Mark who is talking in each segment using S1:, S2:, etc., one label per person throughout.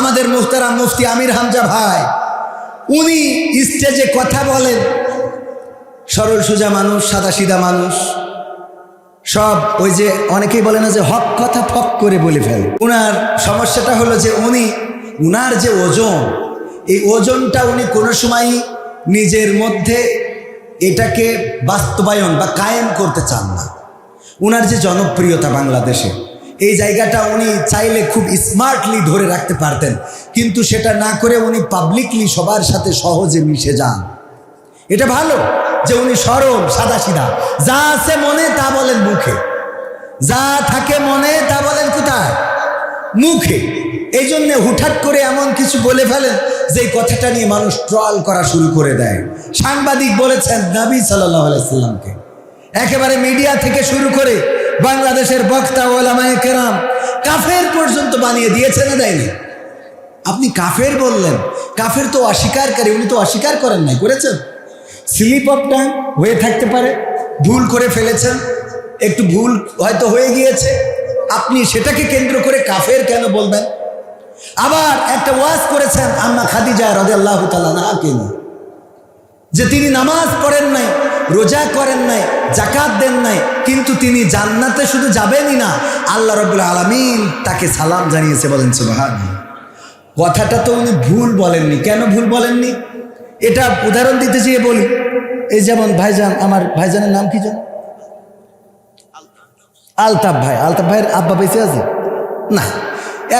S1: আমাদের মুখতারা মুফতি আমির হামজা ভাই, উনি স্টেজে কথা বলেন। সরল সোজা মানুষ, সাদা সিধা মানুষ। সব ওই যে অনেকেই বলে না যে হক কথা ফক করে বলে ফেল। উনার সমস্যাটা হলো যে উনি, উনার যে ওজন, এই ওজনটা উনি কোনো সময়ই নিজের মধ্যে এটাকে বাস্তবায়ন বা কায়েম করতে চান না। উনার যে জনপ্রিয়তা বাংলাদেশে এই জায়গাটা উনি চাইলে খুব স্মার্টলি ধরে রাখতে পারতেন। কিন্তু সেটা না করে উনি পাবলিকলি সবার সাথে সহজে মিশে যান। এটা ভালো যে উনি সরল সাদা সিধা যা আছে মনে তা বলেন মুখে। যা থাকে মনে তা বলেন কোথায়? মুখে। এই জন্যে হুঠাট করে এমন কিছু বলে ফেলেন যে কথাটা নিয়ে মানুষ ট্রল করা শুরু করে দেয়। সাংবাদিক বলেছেন, নবী সাল্লাহ আলাইসাল্লামকে একেবারে মিডিয়া থেকে শুরু করে বাংলাদেশের বক্তা ওলামায় কেরাম কাফের পর্যন্ত বানিয়ে দিয়েছে না দেয়নি? আপনি কাফের বললেন। কাফের তো অস্বীকারকারী উনি তো অস্বীকার করেন নাই, করেছেন? স্লিপ অফ টাইম হয়ে থাকতে পারে, ভুল করে ফেলেছেন, একটু ভুল হয়তো হয়ে গিয়েছে। আপনি সেটাকে কেন্দ্র করে কাফের কেন বলবেন? আবার একটা ওয়াজ করেছেন আম্মা খাদিজা রদে আল্লাহ তালা না কেন যে তিনি নামাজ পড়েন নাই রোজা করেন নাই জাকাত দেন নাই, কিন্তু তিনি জান্নাতে শুধু যাবেনই না। আল্লাহ রবুল্লা আলমিন তাকে সালাম জানিয়েছে, বলেন সুবাহান কথাটা তো উনি ভুল বলেননি। কেন ভুল বলেননি? এটা উদাহরণ দিতে চেয়ে বলি। এই যেমন ভাইজান, আমার ভাইজানের নাম কি যেন? আলতাফ ভাই। আলতাফ ভাইয়ের আব্বা বেঁচে আছে? না।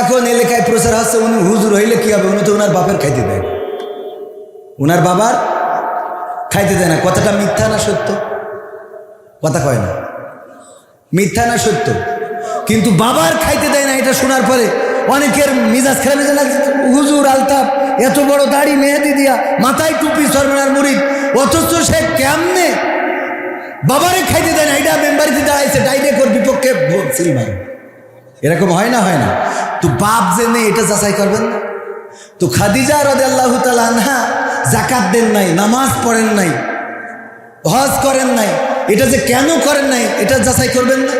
S1: এখন এলাকায় প্রচার হচ্ছে, উনি হুজুর হইলে কি হবে? উনি তো ওনার বাপের খাইতে দেয়। ওনার বাবার খাইতে দেয় না। কথাটা মিথ্যা না সত্য? কথা কয় না। মিথ্যা না সত্য? কিন্তু বাবার খাইতে দেয় না, এটা শোনার পরে অনেকের মিজাজ খেলা মেজে লাগছে। হুজুর আলতাফ, এত বড় দাড়ি মেহেদি দিয়া, মাথায় টুপি, সরমনার মুড়ি অথচ সে কেমনে বাবারে খাইতে দেয় না? এটা মেম্বারিতে দাঁড়াইছে, ডাইরেক্ট ওর বিপক্ষে সিলমার এরকম হয় না হয় না। তো বাপ নেই এটা যাচাই করবেন তো খাদিজা রদে আল্লাহ আনহা জাকাত দেন নাই, নামাজ পড়েন নাই, হজ করেন নাই। এটা যে কেন করেন নাই, এটা যাচাই করবেন না।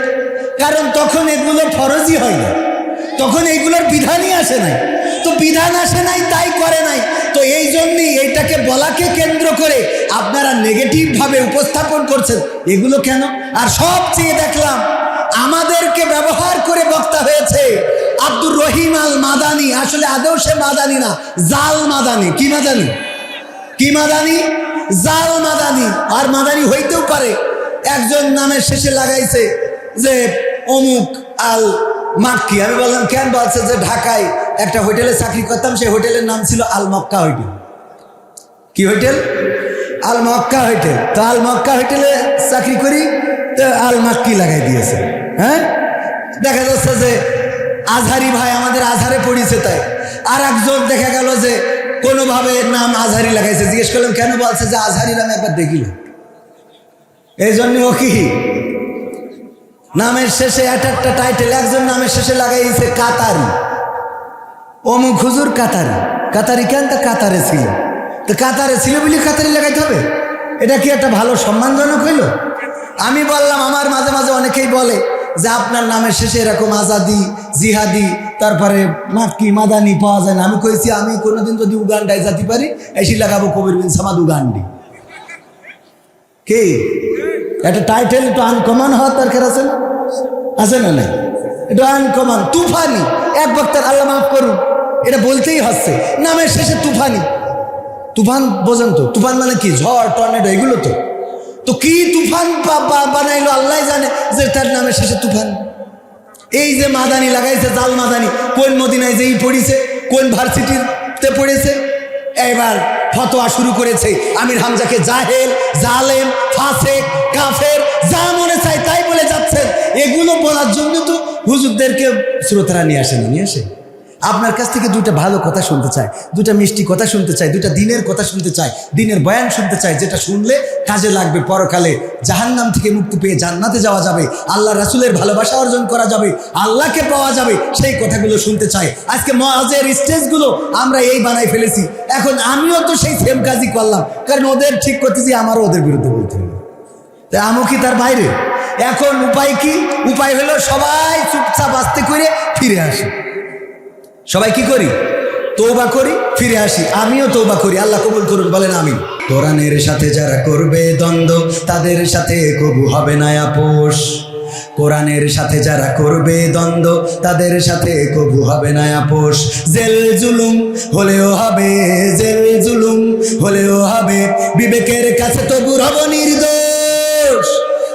S1: কারণ তখন এগুলো ফরজই হয় না। তখন এইগুলোর বিধানই আসে নাই। তো বিধান আসে নাই, তাই করে নাই। তো এই জন্যই এইটাকে বলাকে কেন্দ্র করে আপনারা নেগেটিভভাবে উপস্থাপন করছেন। এগুলো কেন? আর সবচেয়ে দেখলাম, আমাদেরকে ব্যবহার করে বক্তা হয়েছে আব্দুর রহিম আল মাদানি আসলে আদৌ সে মাদানি না, জাল মাদানি। কি মাদানি? কি মাদানি? জাল মাদানি। আর মাদানি হইতেও পারে। একজন নামের শেষে লাগাইছে যে অমুক আল মাক্কি। আমি বললাম, কেন বলছে যে ঢাকায় একটা হোটেলে চাকরি করতাম? সেই হোটেলের নাম ছিল আল মক্কা হোটেল। কি হোটেল? আল মক্কা হোটেল। তো আল মক্কা হোটেলে চাকরি করি, তো আল মাক্কি লাগাই দিয়েছে। হ্যাঁ? দেখা যাচ্ছে যে আজহারি ভাই আমাদের আজহারে পড়িয়েছে তাই। আর একজন দেখা গেল যে কোনোভাবে নাম আজহারি লাগাইছে। জিজ্ঞেস করলাম, কেন বলছে যে আজহারি নামে একবার দেখিল? এই জন্য ও কি? নামের শেষে এক একটা টাইটেল একজন নামের শেষে লাগাইছে কাতারি। অমুক হুজুর কাতারি। কাতারি কেন? তা কাতারে ছিল। তো কাতারে ছিল বলে কাতারি লাগাইতে হবে? এটা কি একটা ভালো সম্মানজনক হইল? আমি বললাম, আমার মাঝে মাঝে অনেকেই বলে যে আপনার নামের শেষে এরকম আজাদি, জিহাদি, তারপরে মাক্কি মাদানি পাওয়া যায় না। আমি কইছি, আমি কোনোদিন যদি উগান্ডায় যেতে পারি এসে লাগাবো কবির বিন সামাদ উগান্ডি। কি? একটা টাইটেল একটু আনকমন হওয়ার দরকার আছে না? আছে না নাই? একটু আনকমন তুফানি। এক বক্তার আল্লাহ মাফ করুন, এটা বলতেই হচ্ছে। নামের শেষে তুফানি। তুফান বোঝেন তো? তুফান মানে কি? ঝড়, টর্নেডো, এগুলো তো। তো কি তুফান বানাইলো? আল্লাহ জানে যে তার নামের শেষে তুফান। এই যে মাদানি লাগাইছে, জাল মাদানি, কোন মদিনায় যেই পড়িছে, কোন ভার্সিটিতে পড়েছে? এবার ফতোয়া শুরু করেছে আমির হামজাকে জাহেল, জালেম, ফাসেক, কাফের, যা মনে চায় তাই বলে যাচ্ছেন। এগুলো বলার জন্য তো হুজুরদেরকে শ্রোতারা নিয়ে আসে না, নিয়ে আসে? আপনার কাছ থেকে দুইটা ভালো কথা শুনতে চায় দুটা মিষ্টি কথা শুনতে চায় দুটা দিনের কথা শুনতে চায়, দিনের বয়ান শুনতে চায়, যেটা শুনলে কাজে লাগবে পরকালে। জাহান্নাম থেকে মুক্তি পেয়ে জান্নাতে যাওয়া যাবে আল্লাহ রাসুলের ভালোবাসা অর্জন করা যাবে, আল্লাহকে পাওয়া যাবে, সেই কথাগুলো শুনতে চায়। আজকে মহাজের স্টেজগুলো আমরা এই বানাই ফেলেছি, এখন আমিও তো সেই সেম কাজই করলাম, কারণ ওদের ঠিক করতেছি, আমারও ওদের বিরুদ্ধে বলতে হবে। তাই আমও কি তার বাইরে? এখন উপায় কি? উপায় হলো সবাই চুপচাপ আসতে করে ফিরে আসে। সবাই কি করি? তৌবা করি, ফিরে আসি। আমিও তৌবা করি। আল্লাহ কবুল করুন, বলেন আমি কোরআনের সাথে যারা করবে দ্বন্দ্ব, তাদের সাথে কবু হবে না আপোষ। কোরআনের সাথে যারা করবে দ্বন্দ্ব, তাদের সাথে কবু হবে না আপোষ। জেল জুলুম হলেও হবে, জেল জুলুম হলেও হবে। বিবেকের কাছে তবু রব নির্দোষ।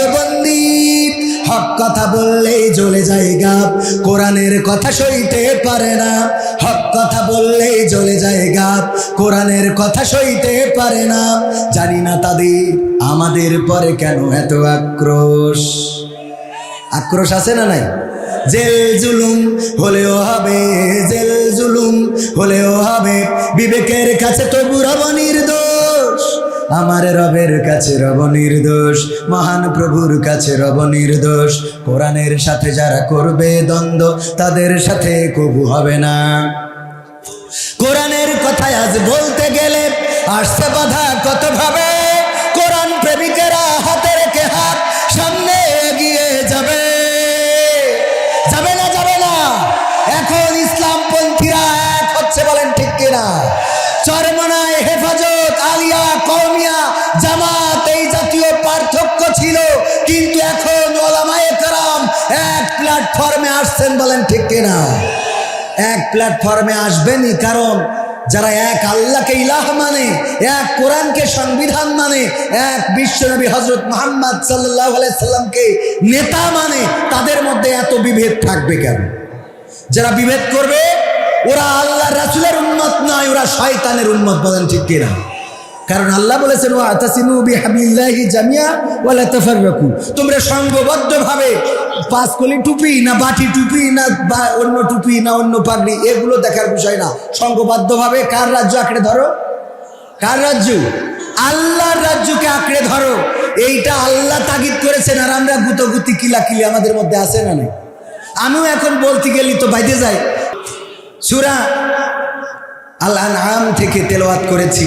S1: রেখেছিল বন্দি হক কথা জ্বলে যায় গাপ কোরআনের কথা সইতে পারে না। হক কথা জ্বলে যায় গাপ কোরআনের কথা সইতে পারে না। জানি না তাদের আমাদের পরে কেন এত আক্রোশ। আক্রোশ আছে না নাই? জেল জুলুম হলেও হবে, জেল জুলুম হলেও হবে। বিবেকের কাছে তবু রব নির্দোষ। আমার রবের কাছে রব নির্দোষ, মহান প্রভুর কাছে রব নির্দোষ। কোরআনের সাথে যারা করবে দ্বন্দ্ব, তাদের সাথে কবু হবে না। কোরআনের কথায় আজ বলতে গেলে, আসছে বাধা কত ভাবে কোরআন প্রেমিকেরা হাত প্ল্যাটফর্মে আসছেন বলেন ঠিক কিনা? এক প্ল্যাটফর্মে আসবেনই, কারণ যারা এক আল্লাহকে ইলাহ মানে এক কোরআনকে সংবিধান মানে এক বিশ্বনবী হজরত মোহাম্মদ সাল্লাহ সাল্লামকে নেতা মানে তাদের মধ্যে এত বিভেদ থাকবে কেন? যারা বিভেদ করবে, ওরা আল্লাহ রাসুলের উন্মত নয়, ওরা শয়তানের উন্মত বলেন ঠিক কিনা? কারণ আল্লাহ বলেছেন ওয়া আতাসিমু বিহাবিল্লাহি জামিয়া ওয়ালা তাফাররাকু। তোমরা সংঘবদ্ধভাবে পাঁচ কলি টুপি না বাটি টুপি না অন্য টুপি না অন্য পাগড়ি, এগুলো দেখার বিষয় না। সংঘবদ্ধভাবে কার রাজ্য আঁকড়ে ধরো? কার রাজ্য? আল্লাহর রাজ্যকে আঁকড়ে ধরো। এইটা আল্লাহ তাগিদ করেছেন, আর আমরা গুতগুতি কিলাকিলি আমাদের মধ্যে আছে না নাই? আমিও এখন বলতে গেলি তো বাইতে যাই সুরা আল্লাহ নাম থেকে তেলাওয়াত করেছি।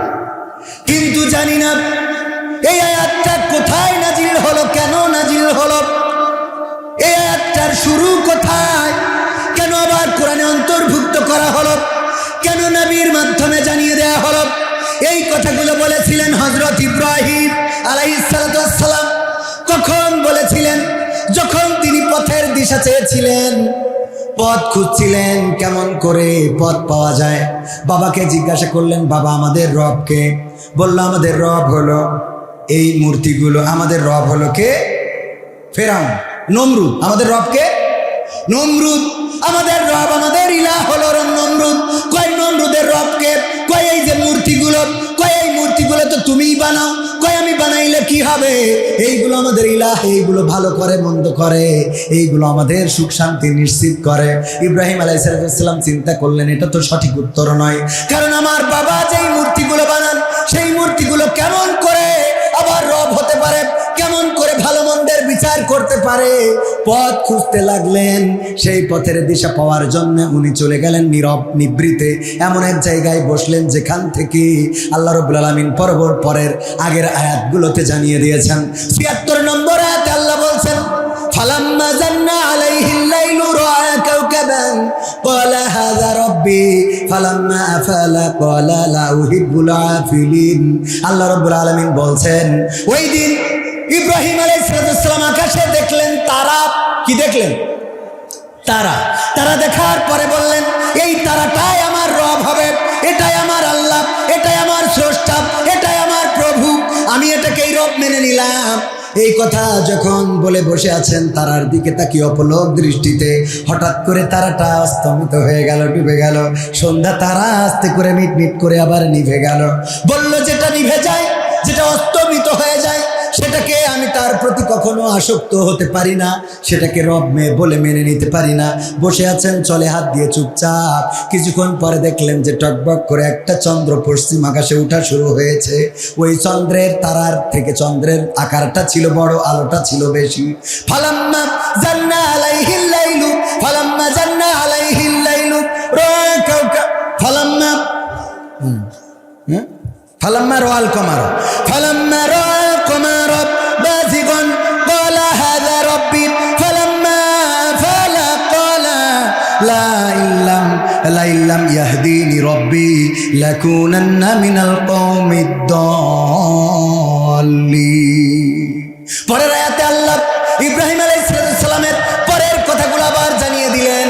S1: কিন্তু জানি না, এই আয়াতটা কোথায় নাজিল হলো, কেন নাজিল হলো? এই আয়াতটার শুরু কোথায়? কেন আবার কোরআনে অন্তর্ভুক্ত করা হলো? কেন নবীর মাধ্যমে জানিয়ে দেয়া হলো? এই কথাগুলো বলেছিলেন হজরত ইব্রাহিম আলাইসালাম কখন বলেছিলেন? যখন তিনি পথের দিশা চেয়েছিলেন। পথ খুঁজছিলেন কেমন করে পথ পাওয়া যায়। বাবাকে জিজ্ঞাসা করলেন, বাবা, আমাদের রবকে বলল, আমাদের রব হলো এই মূর্তিগুলো। আমাদের রব হলো কে? ফেরাউন, নমরুদ। আমাদের রবকে নমরুদ। আমাদের রব, আমাদের ইলা হলো যে মূর্তিগুলো, কয় এই মূর্তিগুলো তো তুমিই বানাও? কয় আমি বানাইলে কি হবে? এইগুলো আমাদের ইলাহ, এইগুলো ভালো করে, মন্দ করে, এইগুলো আমাদের সুখ শান্তি নিশ্চিত করে। ইব্রাহিম আলাইসালাম চিন্তা করলেন, এটা তো সঠিক উত্তর নয়। কারণ আমার বাবা যে মূর্তিগুলো বিচার করতে পারে। পথ খুঁজতে লাগলেন। সেই পথের দিশা পাওয়ার জন্য উনি চলে গেলেন নীরব, নিবৃতে। এমন এক জায়গায় বসলেন যেখান থেকে আল্লাহ রবুল আলমিন পরবর পরের আগের আয়াতগুলোতে জানিয়ে দিয়েছেন। ছিয়াত্তর নম্বর আয়াতে আল্লাহ বলছেন, ফালাম্মা জান্না আলাইহিল রাআ কাওকাবান ক্বালা রাব্বি, ফালাম্মা আফালা? ক্বালা লা উহিব্বুল আফিলিন। আল্লাহ রাব্বুল আলামিন বলছেন, ওই দিন ইব্রাহিম আলাইসালাম আকাশে দেখলেন তারা, কি দেখলেন? তারা। তারা দেখার পরে বললেন, এই তারাটাই আমার রব হবে। এটাই আমার আল্লাহ, এটাই আমার স্রষ্টা, এটাই আমার প্রভু। আমি এটাকে এই রব মেনে নিলাম। এই কথা যখন বলে বসে আছেন, তারার দিকে তাকি অপলক দৃষ্টিতে হঠাৎ করে তারাটা অস্তমিত হয়ে গেল, ডুবে গেল। সন্ধ্যা তারা আস্তে করে মিট মিট করে আবার নিভে গেল। বলল, যেটা নিভে যায়, যেটা অস্তমিত হয়ে যায় সেটাকে আমি তার প্রতি কখনো আসক্ত হতে পারি না। সেটাকে রব মেয়ে বলে মেনে নিতে পারি না। বসে আছেন, চলে হাত দিয়ে চুপচাপ। কিছুক্ষণ পরে দেখলেন যে টকবক করে একটা চন্দ্র পশ্চিম আকাশে উঠা শুরু হয়েছে। ওই চন্দ্রের তারার থেকে চন্দ্রের আকারটা ছিল বড়, আলোটা ছিল বেশি। ফালাম্মা জান্না আলাইহিল লাইলু ফালাম্মা জান্না আলাইহিল লাইলু ফালাম্মা হ্যাঁ? ফালাম্মা রোয়াল কমারো। ফালাম্মা লাইল্লাম লাইল্লাম ইয়াহদিনি রব্বি লাকুনান্না মিনাল কওমিদ দাল্লিন। পরের আয়াতে আল্লাহ ইব্রাহিম আলাইহিস আলাইসালামের পরের কথাগুলো আবার জানিয়ে দিলেন।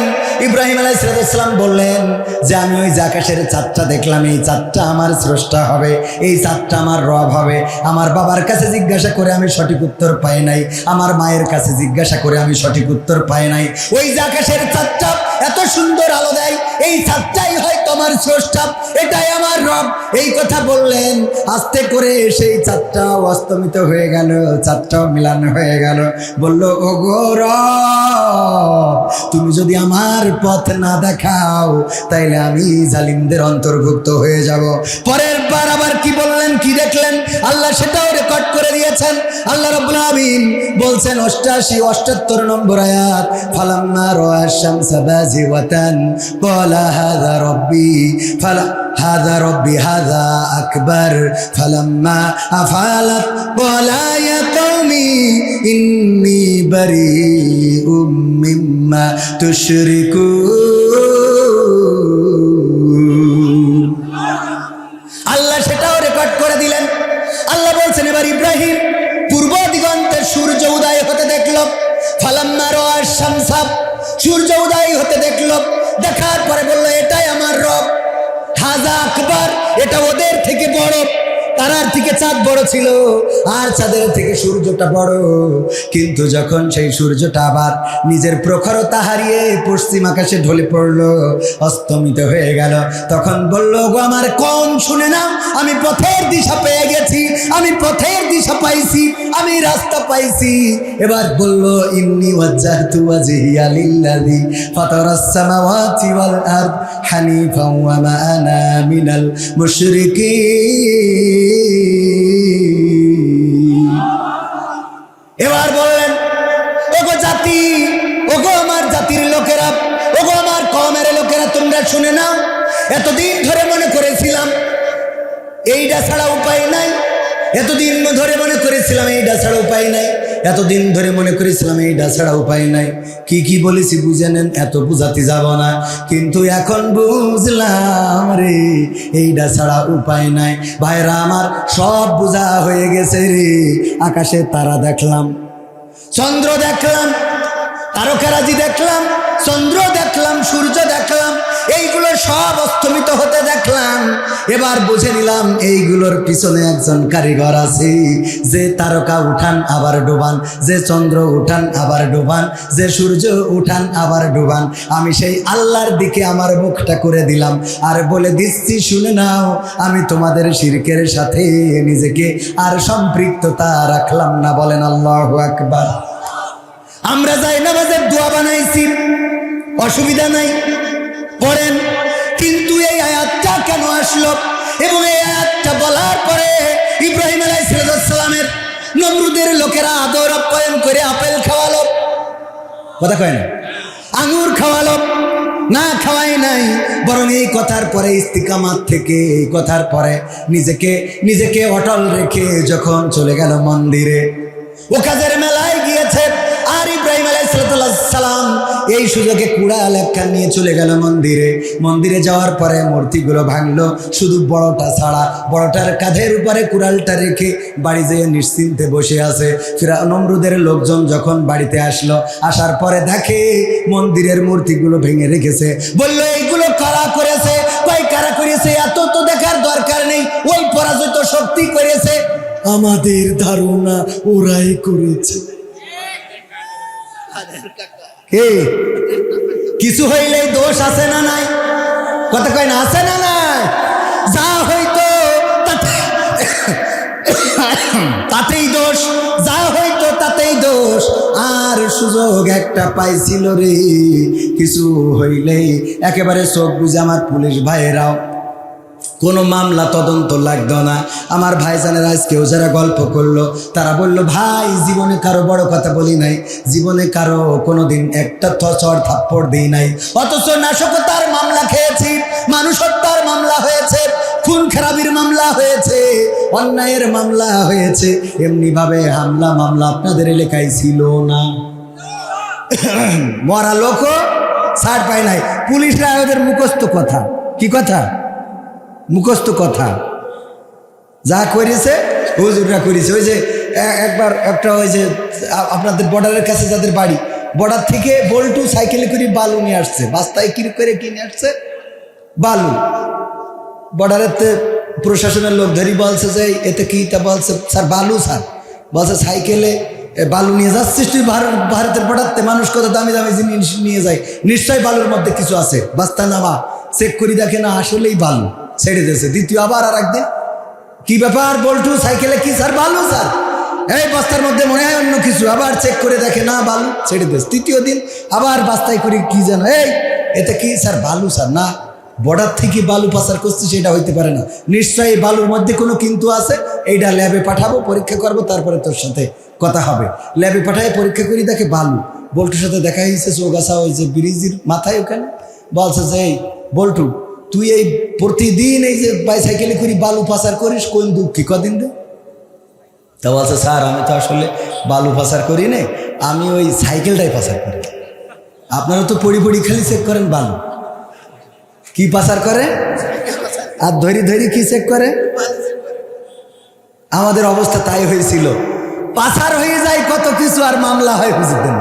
S1: ইব্রাহিম আলাইসালাম বললেন যে আমি ওই যে আকাশের চাঁদটা দেখলাম এই চাঁদটা আমার স্রষ্টা হবে এই চাঁদটা আমার রব হবে। আমার বাবার কাছে জিজ্ঞাসা করে আমি সঠিক উত্তর পাই নাই আমার মায়ের কাছে জিজ্ঞাসা করে আমি সঠিক উত্তর পাই নাই। ওই যে আকাশের চাঁদটা এত সুন্দর আলো দেয় এই চাঁদটাই হয় তোমার স্রষ্টা এটাই আমার রব। এই কথা বললেন আস্তে করে সেই চাঁদটাও অস্তমিত হয়ে গেল চাঁদটাও মিলানো হয়ে গেল। বলল ও গো রব, তুমি যদি আমার পথ না দেখাও, তাইলে আমি জালিমদের অন্তর্ভুক্ত হয়ে যাব। পরের বার আবার কি বললেন, কি দেখলেন? আল্লাহ সেটাও রেকর্ড করে দিয়েছেন। আল্লাহ রব্বুল আমিন বলছেন, অষ্টাশি, অষ্টাত্তর নম্বর আয়াত, ফালাম্মা রাআ শামসা বাজিওয়াতান, ক্বালা হাযা রব্বি, ফালা হাযা রব্বি হাযা আকবার, ফালাম্মা আফালাত ক্বালা ইয়া কওমি ইন্নী বারীউম মিম্মা তুশরিকুন আল্লাহ সেটাও রেকর্ড করে দিলেন। আল্লাহ বলছেন, এবার ইব্রাহিম পূর্ব দিগন্তে সূর্য উদয় হতে দেখল। ফালাম্মা রআস শামসাব সূর্য উদয় হতে দেখল। দেখার পরে বলল, এটাই আমার রব। হাজা আকবর এটা ওদের থেকে বড়। তারার থেকে চাঁদ বড় ছিল, আর চাঁদের থেকে সূর্যটা বড়। কিন্তু যখন সেই সূর্যটা আবার নিজের প্রখরতা হারিয়ে পশ্চিম আকাশে ঢলে পড়ল, অস্তমিত হয়ে গেল। তখন বলল, গো আমার কম শুনে না আমি পথের দিশা পেয়ে গেছি, আমি পথের দিশা পাইছি, আমি রাস্তা পাইছি। এবার বলল, ইন্নি ওয়াজ্জাহতু ওয়াজহিয়া লিল্লাযী ফাতারাস সামাওয়াতি ওয়াল আরদ হানিফাও ওয়া মা আনা মিনাল মুশরিকিন। এতদিন ধরে মনে করেছিলাম এইটা ছাড়া উপায় নাই। এতদিন ধরে মনে করেছিলাম এইটা ছাড়া উপায় নাই। কি কি বলেছি বুঝে নেন এত বুঝাতে যাব না। কিন্তু এখন বুঝলাম রে এইটা ছাড়া উপায় নাই। ভাইরা আমার সব বোঝা হয়ে গেছে রে। আকাশে তারা দেখলাম, চন্দ্র দেখলাম, তারকারাজি দেখলাম চন্দ্র দেখলাম, সূর্য দেখলাম এইগুলো সব অস্তমিত হতে দেখলাম। এবার বুঝে নিলাম, এইগুলোর পিছনে একজন কারিগর আছে। যে তারকা উঠান, আবার ডোবান। যে চন্দ্র উঠান, আবার ডোবান। যে সূর্য উঠান, আবার ডোবান। আমি সেই আল্লাহর দিকে আমার মুখটা করে দিলাম। আর বলে দিচ্ছি, শুনে নাও, আমি তোমাদের শিরকের সাথে নিজেকে আর সম্পৃক্ততা রাখলাম না। বলেন আল্লাহ আকবার। আমরা যাই নামাজের দোয়া বানাইছি। অসুবিধা নাই। পড়েন। কিন্তু এই আয়াতটা কেন আসলো? এবং এই আয়াতটা বলার পরে ইব্রাহিম আলাইসালামের নমরুদের লোকেরা আদর আপ্যায়ন করে আপেল খাওয়ালো। কথা কয় না? আঙুর খাওয়ালো। না খাওয়াই নাই। বরং এই কথার পরে, ইস্তিকামাত থেকে এই কথার পরে নিজেকে নিজেকে অটল রেখে যখন চলে গেল মন্দিরে, ও কাজের গিয়েছে আর ইব্রাহিম সালাম এই সুযোগে কুড়াল একখান নিয়ে চলে গেল মন্দিরে। মন্দিরে যাওয়ার পরে মূর্তিগুলো ভাঙলো। শুধু বড়টা ছাড়া বড়টার কাঁধের উপরে কুড়ালটা রেখে বাড়ি যেয়ে নিশ্চিন্তে বসে আছে। ফিরা নমরুদের লোকজন যখন বাড়িতে আসলো, আসার পরে দেখে মন্দিরের মূর্তিগুলো ভেঙে রেখেছে। বলল, এইগুলো কারা করেছে? কয় কারা করেছে? এত তো দেখার দরকার নেই। ওই পরাজিত শক্তি করেছে। আমাদের ধারণা ওরাই করেছে। কিছু হইলেই দোষ আছে না নাই? কথা কয় না, আছে না নাই? যা হইতো তাতে- তাতেই দোষ, যা হইতো তাতেই দোষ। আর সুযোগ একটা পাইছিল রে। কিছু হইলেই একেবারে চোখ বুঝে আমার পুলিশ ভাইয়েরাও কোনো মামলা তদন্ত লাগতো না। আমার ভাইজানের আজকেও যারা গল্প করল, তারা বলল, ভাই, জীবনে কারও বড় কথা বলি নাই। জীবনে কারও কোনোদিন একটা থচর থাপ্পড় দিই নাই। অথচ নাশকতার মামলা খেয়েছি মানুষ হত্যার মামলা হয়েছে, খুন খারাপির মামলা হয়েছে, অন্যায়ের মামলা হয়েছে। এমনিভাবে হামলা মামলা আপনাদের এলাকায় ছিল না। মরা লোকও ছাড় পায় নাই। পুলিশরা ওদের মুখস্থ কথা। কি কথা? মুখস্থ কথা। যা করেছে হুজুররা করেছে ওই যে একবার একটা ওই যে আপনাদের বর্ডারের কাছে যাদের বাড়ি, বর্ডার থেকে বল্টু সাইকেলে করে বালু নিয়ে আসছে। বাস্তায় কি করে কিনে আসছে? বালু। বর্ডারের তে প্রশাসনের লোক ধরি বলছে যে, এতে কি তা বলছে? স্যার, বালু, স্যার। বলছে, সাইকেলে বালু নিয়ে যাচ্ছিস তুই ভারত, ভারতের বর্ডারতে? মানুষ কত দামি দামি জিনিস নিয়ে যায়। নিশ্চয়ই বালুর মধ্যে কিছু আছে। বাস্তা নামা। চেক করি দেখে না, আসলেই বালু। ছেড়ে দিয়েছে। দ্বিতীয় আবার আর একদিন। কি ব্যাপার বল্টু, সাইকেলে কি স্যার? বালু স্যার। এই বস্তার মধ্যে মনে হয় অন্য কিছু। আবার চেক করে দেখে, না বালু ছেড়ে দিয়েছে। তৃতীয় দিন আবার বাস্তায় করে কি জানো এই এতে কি স্যার বালু স্যার? না বর্ডার থেকে বালু পাচার করছি, সেটা হইতে পারে না। নিশ্চয়ই বালুর মধ্যে কোনো কিন্তু আছে। এইটা ল্যাবে পাঠাবো, পরীক্ষা করব, তারপরে তোর সাথে কথা হবে। ল্যাবে পাঠায়, পরীক্ষা করি, দেখে বালু। বল্টুর সাথে দেখা হয়েছে চৌগাছা ওই যে ব্রিজের মাথায় ওখানে। বলছে যে, এই, বল্টু তুই এই প্রতিদিন এই যে বাইসাইকেলে করি বালু পাচার করিস, কোন দুঃখী? কদিন দে তা বলছে স্যার, আমি তো আসলে বালু পাচার করি না আমি ওই সাইকেলটাই পাচার করি। আপনারা তো পড়ি পড়ি খালি চেক করেন বালু। কি পাচার করে? আর ধরি ধরি কি চেক করে? আমাদের অবস্থা তাই হয়েছিল। পাচার হয়ে যায়, কত কিছু আর মামলা হয় হুজুরদের।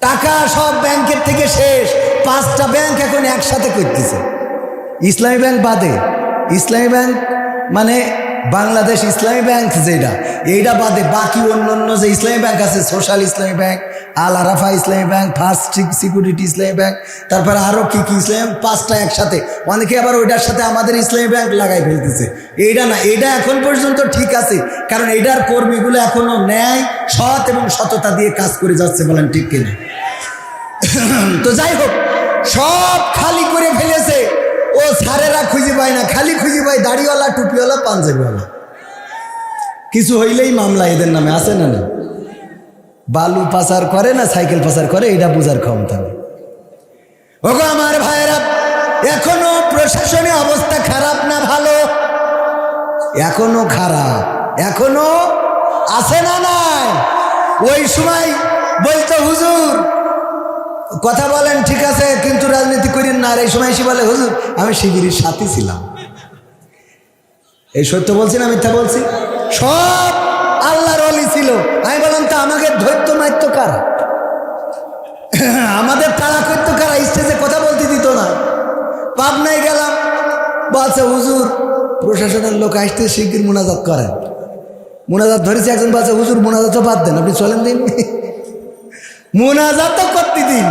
S1: টাকা সব ব্যাংকের থেকে শেষ। পাঁচটা ব্যাংক এখন একসাথে করতেছে। ইসলামী ব্যাংক বাদে। ইসলামী ব্যাংক মানে বাংলাদেশ ইসলামী ব্যাংক যেটা। এইটা বাদে বাকি অন্য অন্য যে ইসলামী ব্যাংক আছে সোশ্যাল ইসলামী bank Al Arafah Islami bank first security Islami bank তারপরে আরও কি কি ইসলাম পাঁচটা একসাথে। অনেকে আবার ওইটার সাথে আমাদের ইসলামী ব্যাংক লাগাই ফেলতেছে। এইটা না, এইটা এখন পর্যন্ত ঠিক আছে, কারণ এইটার কর্মীগুলো এখনও ন্যায়, সৎ এবং সততা দিয়ে কাজ করে যাচ্ছে বলেন ঠিক কিনা। তো যাই হোক সব খালি করে ফেলেছে। ও সারেরা খুঁজে পায় না, খালি খুঁজে পায় দাড়িওয়ালা, টুপিওয়ালা, পাঞ্জাবিওয়ালা। কিছু হইলেই মামলা এদের নামে, আছে না না বালু পাচার করে না সাইকেল পাচার করে, এটা বোঝার ক্ষমতা নেই। ওগো আমার ভাইয়েরা, এখনও প্রশাসনে অবস্থা খারাপ না ভালো? এখনও খারাপ। এখনও আছে না নাই? ওই সময় বলতো হুজুর কথা বলেন, ঠিক আছে, কিন্তু রাজনীতি করেন না। আর এই সময় এসে বলে, হুজুর, আমি শিবিরের সাথী ছিলাম। এই সত্য বলছি না মিথ্যা বলছি? সব আল্লাহর অলি ছিল। আমি বললাম, তো আমাকে ধৈর্য মাইত্য কারা? আমাদের তাড়া করতো কারা? স্টেজে কথা বলতে দিত না। পাবনায় গেলাম, বলছে, হুজুর, প্রশাসনের লোক আসতে শিগগির মোনাজাত করেন। মোনাজাত ধরেছে একজন, বলছে, হুজুর, মোনাজাতও বাদ দেন, আপনি চলেন দিন। মোনাজাত করতে দিন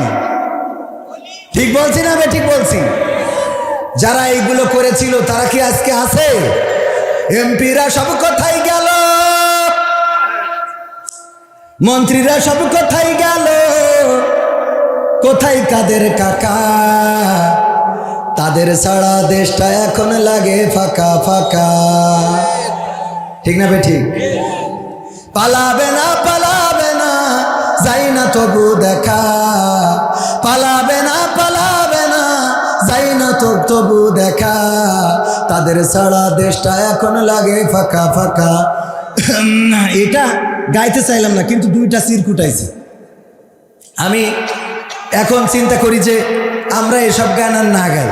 S1: ঠিক বলছি না আমি ঠিক বলছি? যারা এইগুলো করেছিল, তারা কি আজকে আছে? এমপিরা সব কোথায় গেল। মন্ত্রীরা সব কোথায় গেল। কোথায় তাদের কাকা? তাদের ছাড়া দেশটা এখন লাগে ফাঁকা ফাঁকা। ঠিক না বে ঠিক? পালাবে না যাই না তবু দেখা। পালাবে না পালাবে না, যাই না তো তবু দেখা। তাদের ছাড়া দেশটা এখন লাগে ফাঁকা ফাঁকা। এটা গাইতে চাইলাম না, কিন্তু দুইটা সিরকুট আইছে আমি এখন চিন্তা করি যে আমরা এসব গান আর না গাই।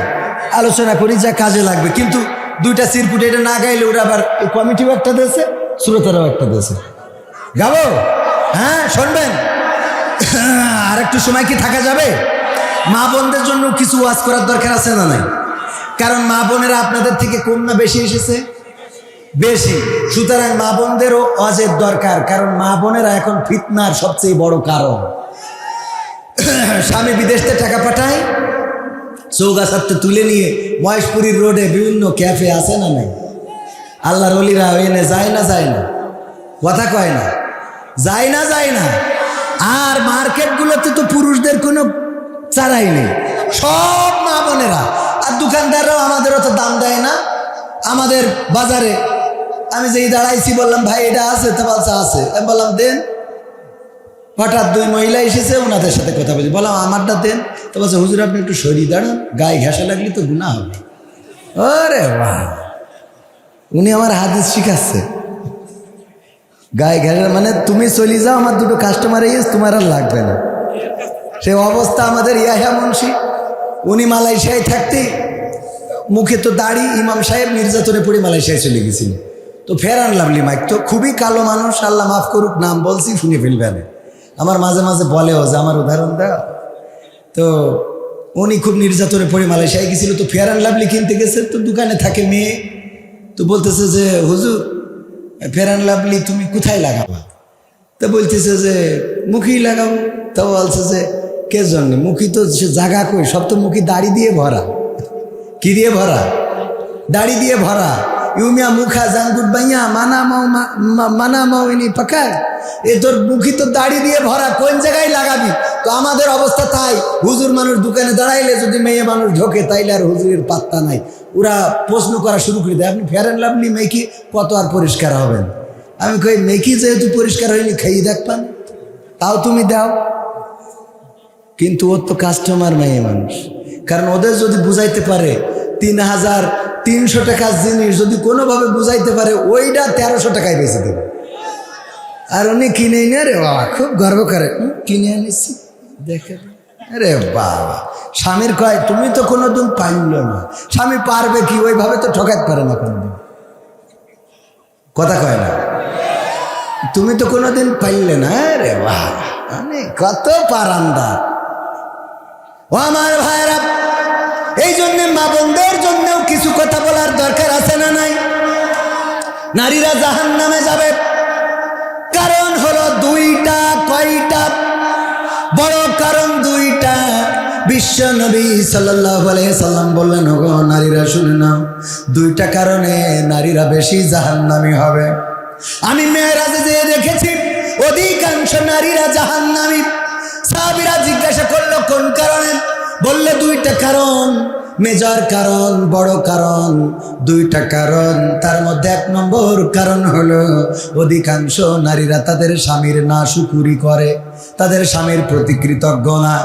S1: আলোচনা করি যা কাজে লাগবে, কিন্তু দুইটা সিরকুট এটা না গাইলে ওরা আবার কমিটিও একটা দিয়েছে, শ্রোতারাও একটা দিয়েছে। গাবো? হ্যাঁ শুনবেন? আর একটু সময় কি থাকা যাবে? মা বোনদের জন্য কিছু ওয়াজ করার দরকার আছে না নাই? কারণ মা বোনেরা আপনাদের থেকে কম না বেশি এসেছে? বেশি। সুতরাং মা বোনদেরও অজের দরকার, কারণ মা বোনেরা এখন ফিতনার সবচেয়ে বড় কারণ। স্বামী বিদেশ থেকে টাকা পাঠায় চৌগাছাতে তুলে নিয়ে মহেশপুরীর রোডে বিভিন্ন ক্যাফে আছে না নাই? আল্লাহর অলিরা এনে যায় না যায় না। কথা কয় না। যায় না যায় না। আর মার্কেটগুলোতে তো পুরুষদের কোনো চারাই নেই। সব মা বোনেরা। আর দোকানদাররাও আমাদের অত দাম দেয় না। আমাদের বাজারে আমি যেই দাঁড়াইছি বললাম, ভাই, এটা আছে তো বলছে আছে। আমি বললাম, দেন। হঠাৎ দুই মহিলা এসেছে, ওনাদের সাথে কথা বলছি বললাম, আমারটা দেন। তো বলছে, হুজুর, আপনি একটু শরীর দাঁড়ান। গায়ে ঘেঁষা লাগলে তো গুণা হবে। ওরে বাহ উনি আমার হাদিস শিখাচ্ছে। গায়ে ঘেঁষা মানে তুমি চলে যাও, আমার দুটো কাস্টমার এসে তোমার আর লাগবে না। সে অবস্থা আমাদের ইয়াহা মুন্সি, উনি মালয়েশিয়ায় থাকতে মুখে তো দাড়ি, ইমাম সাহেব নির্যাতনে পড়ে মালয়েশিয়ায় চলে গেছিল। তো ফেরান লাভলি মাইক। তো খুবই কালো মানুষ, আল্লাহ মাফ করুক, নাম বলছি, শুনে ফেলবে না আমার মাঝে মাঝে বলেও যে আমার উদাহরণ দাও। তো উনি খুব নির্যাতনে পড়ে মালয়েশিয়ায় গেছিল, তো ফেয়ার অ্যান্ড লাভলি কিনতে গেছে, তো দোকানে থাকে মেয়ে। তো বলতেছে যে, হুজুর অ্যান্ড লাভলি, তুমি কোথায় লাগাবা? তো বলতেছে যে, মুখেই লাগাবো তা বলছে যে, কে জন্য? মুখি তো সে জাগা কই? সব তো মুখি দাড়ি দিয়ে ভরা। কি দিয়ে ভরা? দাড়ি দিয়ে ভরা। ইউমিয়া মুখা জাঙ্গুট বাইয়া, মানা মাও মানা মাও ইনি পাকায় এ তোর মুখী তো দাড়ি দিয়ে ভরা, কোন জায়গায় লাগাবি? তো আমাদের অবস্থা তাই। হুজুর মানুষ দোকানে দাঁড়াইলে যদি মেয়ে মানুষ ঢোকে, তাইলে আর হুজুরের পাত্তা নাই। ওরা প্রশ্ন করা শুরু করে দেয়, আপনি অ্যান্ড লাভলি মেকি কত আর পরিষ্কার হবেন? আমি কই মেকি যেহেতু পরিষ্কার হয়নি খাইয়ে দেখবান তাও তুমি দাও। কিন্তু ওর তো কাস্টমার মেয়ে মানুষ। কারণ ওদের যদি বুঝাইতে পারে, তিন হাজার তিনশো টাকার জিনিস যদি কোনোভাবে বুঝাইতে পারে ওইটা তেরোশো টাকায় বেঁচে দেবে। আর উনি কিনে এনে রে বাবা, খুব গর্ব করে। কিনে এনেছি, দেখে। আরে বাবা, স্বামীর কয়, তুমি তো কোনোদিন পাইল না। স্বামী পারবে কি? ওইভাবে তো ঠকাতে পারে না কোনোদিন। কথা কয় না? তুমি তো কোনোদিন পাইলে না রে বাবা। আমি কত পারান্দার। ও আমার ভাইরা এই জন্য মা কথা বলার দরকার আছে না নাই? নারীরা জাহান নামে যাবে। কারণ হলো দুইটা, কয়টা? বড় কারণ দুইটা। বিশ্ব নবী সাল্লাম বললেন, ওগো, নারীরা শুনে নাও, দুইটা কারণে নারীরা বেশি জাহান্নামি হবে। আমি মেয়েরাজে যে দেখেছি, অধিকাংশ নারীরা জাহান্নামি। সাহাবিরা জিজ্ঞাসা করল, কোন কারণে? বললে, দুইটা কারণ। মেজর কারণ, বড় কারণ, দুইটা কারণ। তার মধ্যে এক নম্বর কারণ হলো, অধিকাংশ নারীরা তাদের স্বামীর না শুকুরি করে, তাদের স্বামীর প্রতি কৃতজ্ঞ না।